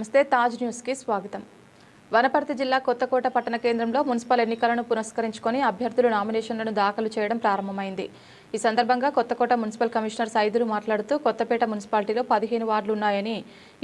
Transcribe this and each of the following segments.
నమస్తే తాజ్ న్యూస్కి స్వాగతం. వనపర్తి జిల్లా కొత్తకోట పట్టణ కేంద్రంలో మున్సిపల్ ఎన్నికలను పురస్కరించుకొని అభ్యర్థులు నామినేషన్లను దాఖలు చేయడం ప్రారంభమైంది. ఈ సందర్భంగా కొత్తకోట మున్సిపల్ కమిషనర్ సైదులు మాట్లాడుతూ కొత్తపేట మున్సిపాలిటీలో పదిహేను వార్డులు ఉన్నాయని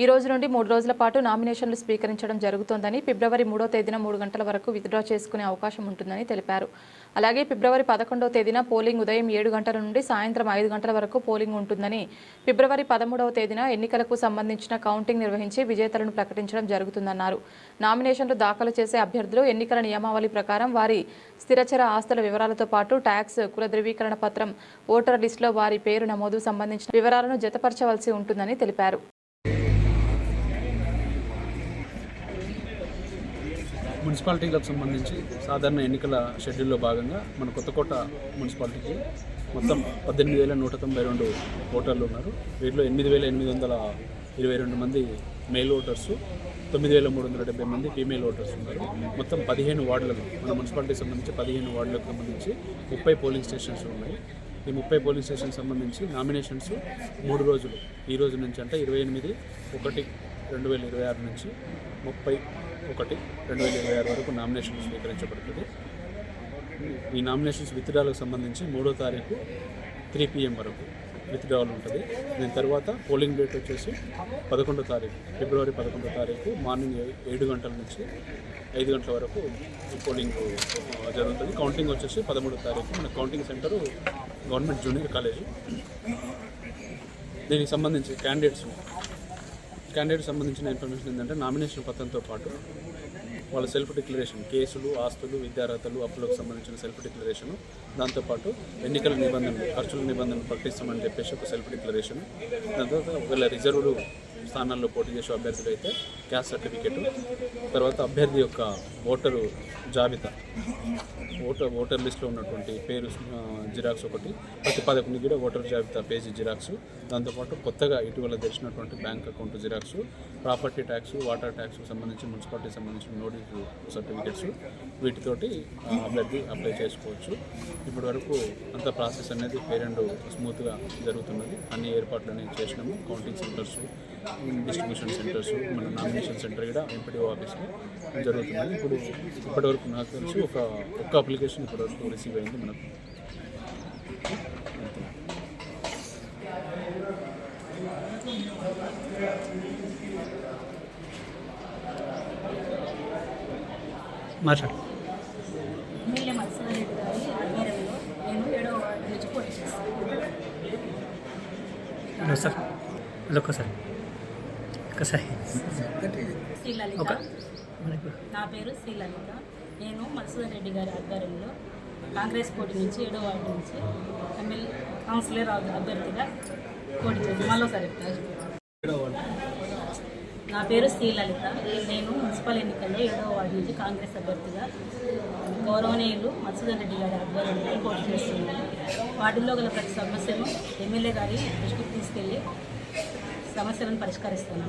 ఈ రోజు నుండి మూడు రోజుల పాటు నామినేషన్లు స్వీకరించడం జరుగుతోందని ఫిబ్రవరి మూడో తేదీన మూడు గంటల వరకు విత్డ్రా చేసుకునే అవకాశం ఉంటుందని తెలిపారు. అలాగే ఫిబ్రవరి పదకొండవ తేదీన పోలింగ్ ఉదయం ఏడు గంటల నుండి సాయంత్రం ఐదు గంటల వరకు పోలింగ్ ఉంటుందని ఫిబ్రవరి పదమూడవ తేదీన ఎన్నికలకు సంబంధించిన కౌంటింగ్ నిర్వహించి విజేతలను ప్రకటించడం జరుగుతుందన్నారు. నామినేషన్లు దాఖలు చేసే అభ్యర్థులు ఎన్నికల నియమావళి ప్రకారం వారి స్థిరచర ఆస్తుల వివరాలతో పాటు ట్యాక్స్ కుల ధృవీకరణ పత్రం ఓటర్ లిస్టులో వారి పేరు నమోదు సంబంధించిన వివరాలను జతపరచవలసి ఉంటుందని తెలిపారు. మున్సిపాలిటీలకు సంబంధించి సాధారణ ఎన్నికల షెడ్యూల్లో భాగంగా మన కొత్తకోట మున్సిపాలిటీకి మొత్తం పద్దెనిమిది వేల నూట తొంభై రెండు ఓటర్లు ఉన్నారు. వీటిలో ఎనిమిది వేల ఎనిమిది వందల ఇరవై రెండు మంది మెయిల్ ఓటర్స్ తొమ్మిది వేల మూడు వందల డెబ్బై మంది ఫీమేల్ ఓటర్స్ ఉన్నారు. మొత్తం పదిహేను వార్డులకు మన మున్సిపాలిటీకి సంబంధించి పదిహేను వార్డులకు సంబంధించి ముప్పై పోలింగ్ స్టేషన్స్ ఉన్నాయి. ఈ ముప్పై పోలింగ్ స్టేషన్ సంబంధించి నామినేషన్స్ మూడు రోజులు. ఈ రోజు నుంచి అంటే ఇరవై ఎనిమిది ఒకటి రెండు వేల ఇరవై ఆరు నుంచి ముప్పై ఒకటి రెండు వేల ఇరవై ఆరు వరకు నామినేషన్ స్వీకరించబడుతుంది. ఈ నామినేషన్స్ విత్డ్రాలకు సంబంధించి మూడో తారీఖు త్రీ పిఎం వరకు. విత్డ్రావల్ ఉంటుంది. దీని తర్వాత పోలింగ్ డేట్ వచ్చేసి పదకొండో తారీఖు ఫిబ్రవరి పదకొండో తారీఖు మార్నింగ్ ఏ- ఏడు గంటల నుంచి ఐదు గంటల వరకు పోలింగ్ జరుగుతుంది. కౌంటింగ్ వచ్చేసి పదమూడో తారీఖు. మన counting centre government junior college. దీనికి సంబంధించి క్యాండిడేట్స్ క్యాండిడేట్ సంబంధించిన ఇన్ఫర్మేషన్ ఏంటంటే నామినేషన్ పత్రంతో పాటు వాళ్ళ సెల్ఫ్ డిక్లరేషన్ కేసులు ఆస్తులు విద్యార్హతలు అప్పులకు సంబంధించిన సెల్ఫ్ డిక్లరేషను దాంతోపాటు ఎన్నికల నిబంధనలు ఖర్చుల నిబంధనలు ప్రకటిస్తామని చెప్పేసి ఒక సెల్ఫ్ డిక్లరేషన్ దాని తర్వాత ఒకవేళ రిజర్వులు స్థానాల్లో పోటీ చేసే అభ్యర్థులు అయితే క్యాస్ట్ సర్టిఫికేట్ తర్వాత అభ్యర్థి యొక్క ఓటరు జాబితా. ఓటర్ ఓటర్ లిస్ట్లో ఉన్నటువంటి పేరు జిరాక్స్ ఒకటి ప్రతి పదకొండు కూడా ఓటర్ జాబితా పేజీ జిరాక్స్ దాంతోపాటు కొత్తగా ఇటీవల తెరిచినటువంటి bank account xerox property tax water tax సంబంధించి మున్సిపాలిటీ సంబంధించిన నోటీస్ సర్టిఫికేట్స్ వీటితోటి అభ్యర్థి అప్లై చేసుకోవచ్చు. ఇప్పటి వరకు అంత ప్రాసెస్ అనేది పేరెండు అండ్ స్మూత్గా జరుగుతున్నది. అన్ని ఏర్పాట్లని చేసినాము. కౌంటింగ్ సెంటర్స్ డిస్ట్రిబ్యూషన్ సెంటర్స్ మన నామినేషన్ సెంటర్ కూడా ఎంపీడీఓ ఆఫీస్లో జరుగుతున్నది ఇప్పుడు ఇప్పటివరకు నాకు తెలిసి ఒక ఒక్క అప్లికేషన్ ఇప్పటివరకు రిసీవ్ అయింది మనకు. మాట్లాడు. Hello sir. హలో శ్రీలలిత. నా పేరు శ్రీలలిత. నేను మధుసూదన్ రెడ్డి గారి ఆధ్వర్యంలో కాంగ్రెస్ పోటీ నుంచి ఏడో వార్డు నుంచి ఎమ్మెల్యే కౌన్సిలర్ అభ్యర్థిగా పోటీ చేస్తాను మరోసారి నా పేరు శ్రీలలిత. నేను మున్సిపల్ ఎన్నికల్లో ఏడవ వార్డు నుంచి కాంగ్రెస్ అభ్యర్థిగా గౌరవనీయులు మధుసూదన్ రెడ్డి గారి ఆధ్వర్యంలో పోటీ చేస్తున్నాను. వార్డులో గల ప్రతి సమస్యను ఎమ్మెల్యే గారి దృష్టికి తీసుకెళ్ళి సమస్యలను పరిష్కరిస్తున్నాను.